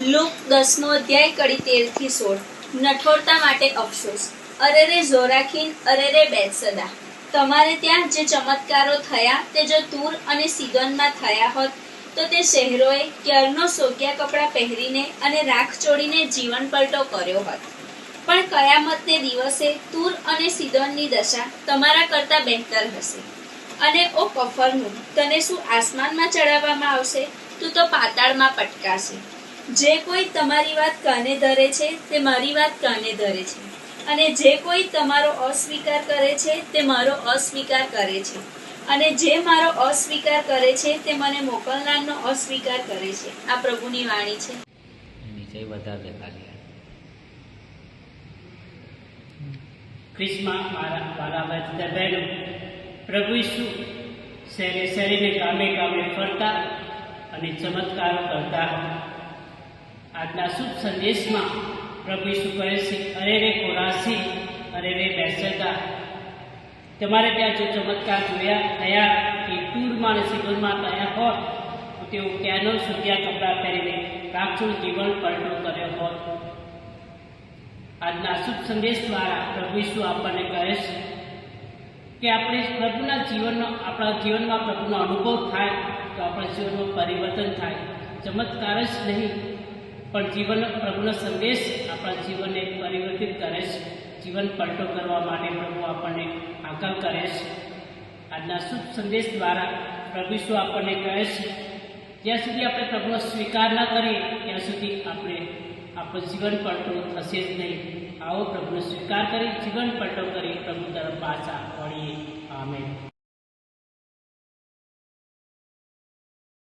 દસમો અધ્યાય કડી તેરથી સોળ. નઠોરતા માટે અફસોસ. અરે રે ઝોરાખીન અરે રે બેતસદા તમારે ત્યાં જે ચમત્કારો થયા તે જો તૂર અને સિદોનમાં થયા હોત, તો તે શહેરોએ ક્યારનો સોગ્યા કપડાં પહેરીને અને રાખ ચોડીને જીવન પલટો કર્યો હોત. પણ કયામતને દિવસે તૂર અને સિદોનની દશા તમારા કરતાં બહેતર હશે. અને ઓ કફરનું, તને શું આસમાનમાં ચડાવવામાં આવશે? તું તો પાતાળમાં પટકાશે. જે કોઈ તમારી વાત કાને ધરે છે તે મારી વાત કાને ધરે છે. અને જે કોઈ તમારો અસ્વીકાર કરે છે તે મારો અસ્વીકાર કરે છે. અને જે મારો અસ્વીકાર કરે છે તે મને મોકલનારનો અસ્વીકાર કરે છે. આ પ્રભુની વાણી છે. નીચે વધારે ખાલી ખ્રિસ્મા મારા બધા બહેનો પ્રભુ ઈસુ શહેરે શહેરીને ગામે ગામે ફરતા અને ચમત્કાર કરતા આજના શુભ સંદેશમાં પ્રભુ ઈસુ કહે છે, અરે રે કોરાસી અરે રે બેસરદા તમારે ત્યાં જો ચમત્કાર જોયા, થયા, કે ટૂરમાં અને સિગોરમાં થયા હોત, તો તેઓ ક્યાંનો સૂત્યા કપડાં પહેરીને પ્રાચુર જીવન પલટો કર્યો હોત. આજના શુભ સંદેશ દ્વારા પ્રભુ ઈસુ આપણને કહે છે કે આપણે પ્રભુના જીવનનો, આપણા જીવનમાં પ્રભુનો અનુભવ થાય, તો આપણા જીવનમાં પરિવર્તન થાય. ચમત્કાર જ નહીં પણ જીવન પ્રભુનો સંદેશ આપણા જીવનને પરિવર્તિત કરે છે. જીવન પલટો કરવા માટે પ્રભુ આપણને આકલ કરે છે. આજના શુભ સંદેશ દ્વારા પ્રભુ ઈસુ આપણને કહે છે, જ્યાં સુધી આપણે પ્રભુનો સ્વીકાર ન કરીએ, ત્યાં સુધી આપણે આપણું જીવન પલટો થશે જ નહીં. આવો પ્રભુનો સ્વીકાર કરી જીવન પલટો કરી પ્રભુ